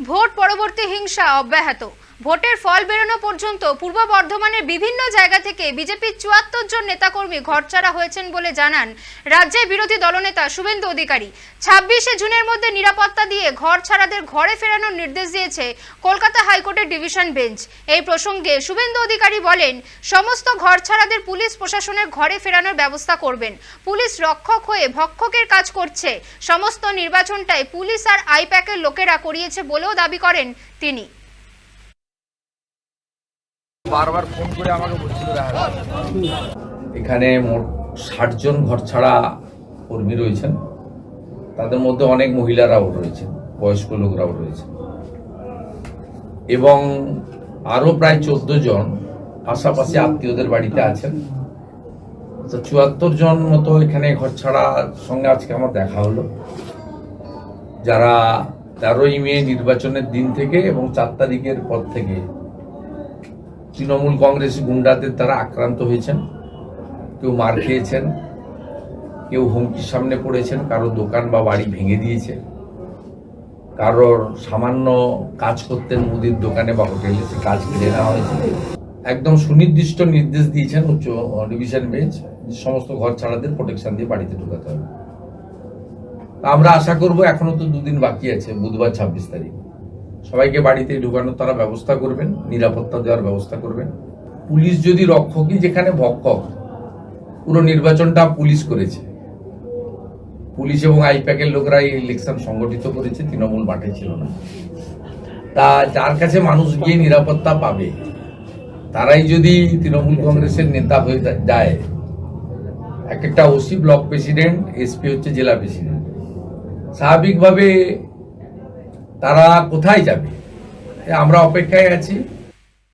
Vote পরবর্তী হিংসা অব্যাহত। ভোটের ফল বেরোনো পর্যন্ত পূর্ব বর্ধমানের বিভিন্ন জায়গা থেকে বিজেপির চুয়াত্তর জন নেতাকর্মী ঘরছাড়া হয়েছেন বলে জানান রাজ্যের বিরোধী দলনেতা শুভেন্দু অধিকারী। ছাব্বিশে জুনের মধ্যে নিরাপত্তা দিয়ে ঘর ছাড়াদের ঘরে ফেরানোর নির্দেশ দিয়েছে কলকাতা হাইকোর্টের ডিভিশন বেঞ্চ। এই প্রসঙ্গে শুভেন্দু অধিকারী বলেন, সমস্ত ঘর ছাড়াদের পুলিশ প্রশাসনের ঘরে ফেরানোর ব্যবস্থা করবেন। পুলিশ রক্ষক হয়ে ভক্ষকের কাজ করছে। সমস্ত নির্বাচনটাই পুলিশ আর আইপ্যাকের লোকেরা করিয়েছে বলেও দাবি করেন তিনি। বারবার ফোন করে আমাকে বলছিল এখানে মোট ষাট জন ঘর ছাড়া কর্মী রয়েছেন। তাদের মধ্যে অনেক মহিলারাও রয়েছেন, বয়স্ক লোকরাও রয়েছেন। এবং আরও প্রায় চোদ্দ জন পাশাপাশি আত্মীয়দের বাড়িতে আছেন। তো চুয়াত্তর জন মতো এখানে ঘর ছাড়ার সঙ্গে আজকে আমার দেখা হলো। যারা তেরোই মে নির্বাচনের দিন থেকে এবং চার তারিখের পর থেকে তৃণমূল কংগ্রেস গুন্ডাদের দ্বারা আক্রান্ত হয়েছেন। কেউ মার খেয়েছেন, কেউ হুমকির সামনে পড়েছেন, কারও দোকান বা বাড়ি ভেঙে দিয়েছে। কারোর সামান্য কাজ করতেন মুদির দোকানে বা হোটেলে সে কাজ কেড়ে নেওয়া হয়েছে। একদম সুনির্দিষ্ট নির্দেশ দিয়েছেন উচ্চ ডিভিশন বেঞ্চ সমস্ত ঘর ছাড়াদের প্রোটেকশন দিয়ে বাড়িতে ঢোকাতে হবে। আমরা আশা করব এখনও তো দুদিন বাকি আছে, বুধবার ছাব্বিশ তারিখ। সবাইকে বাড়িতে ঢুকানোর তারা ব্যবস্থা করবেন, নিরাপত্তা দেওয়ার ব্যবস্থা করবেন। পুলিশ যদি রক্ষকই যেখানে ভক্ষক, পুরো নির্বাচনটা পুলিশ করেছে। পুলিশ এবং আইপ্যাকের লোকরা এই ইলেকশন সংগঠিত করেছে, তৃণমূল মাঠে ছিল না। তা যার কাছে মানুষ গিয়ে নিরাপত্তা পাবে, তারাই যদি তৃণমূল কংগ্রেসের নেতা হয়ে যায়। এক একটা ওসি ব্লক প্রেসিডেন্ট, এসপি হচ্ছে জেলা প্রেসিডেন্ট। স্বাভাবিকভাবে তারা কোথায় যাবে? আমরা অপেক্ষায় আছি।